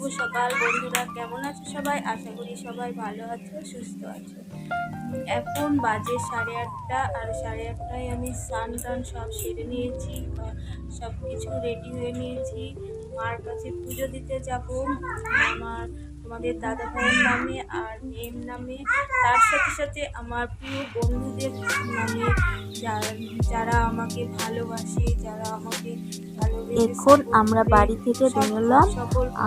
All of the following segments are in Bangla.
শুভ সকাল বন্ধুরা, কেমন আছো সবাই? আশা করি সবাই ভালো আছো, সুস্থ আছো। এখন বাজে সাড়ে আটটা, আর সাড়ে আটটায় আমি স্নান টান সব সেরে নিয়েছি সব কিছু রেডি হয়ে নিয়েছি। মার কাছে পুজো দিতে যাব আমার তোমাদের দাদা ভাইয়ের নামে আর মেয়ের নামে। তার সাথে সাথে আমার প্রিয় বন্ধুদের নামে যারা আমাকে ভালোবাসে যারা আমাকে এখন আমরা বাড়ি থেকে বেরোলাম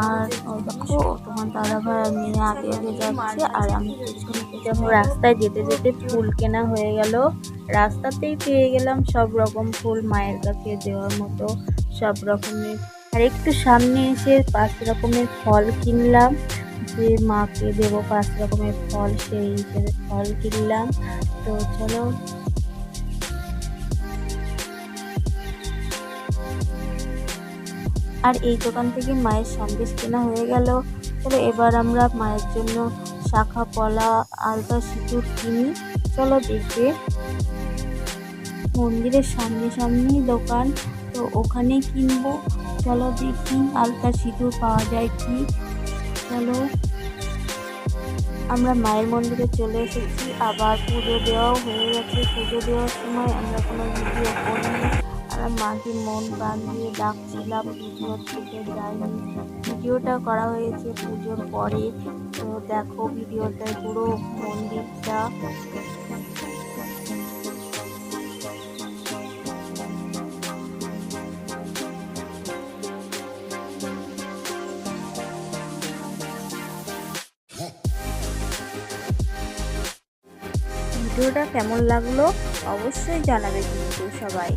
আর দেখো তোমার দাদা ভাই আর মেয়ে আগে আগে যাচ্ছে আর আমি পেছনে রাস্তায় যেতে যেতে ফুল কেনা হয়ে গেল। রাস্তাতেই পেয়ে গেলাম সব রকম ফুল মায়ের কাছে দেওয়ার মতো সব রকমের। আর একটু সামনে এসে পাঁচ রকমের ফল কিনলাম। যে মাকে দেবো পাঁচ রকমের ফল, সেই হিসেবে ফল কিনলাম। তো চলো। আর এই দোকান থেকে মায়ের সন্দেশ কেনা হয়ে গেল। তবে এবার আমরা মায়ের জন্য শাখা, পলা, আলতা, সিঁদুর কিনি। চলো দেখবে। মন্দিরের সামনে সামনেই দোকান। তো ওখানে কিনবো। চলো দেখি আলতা, সিঁদুর পাওয়া যায় কি? চলো আমরা মায়ের মন্দিরে চলে এসেছি, আবার পুজো দেওয়াও হয়ে গেছে। পুজো দেওয়ার সময় আমরা কোনো ভিডিও করিনি। আমরা মাকে মন প্রাণ দিয়ে ডাকছিলাম ভিডিও থেকে যাইনি। ভিডিওটা করা হয়েছে পুজোর পরে। তো দেখো, ভিডিওটায় পুরো মন্দিরটা ভিডিওটা কেমন লাগল অবশ্যই জানাবে কিন্তু সবাই।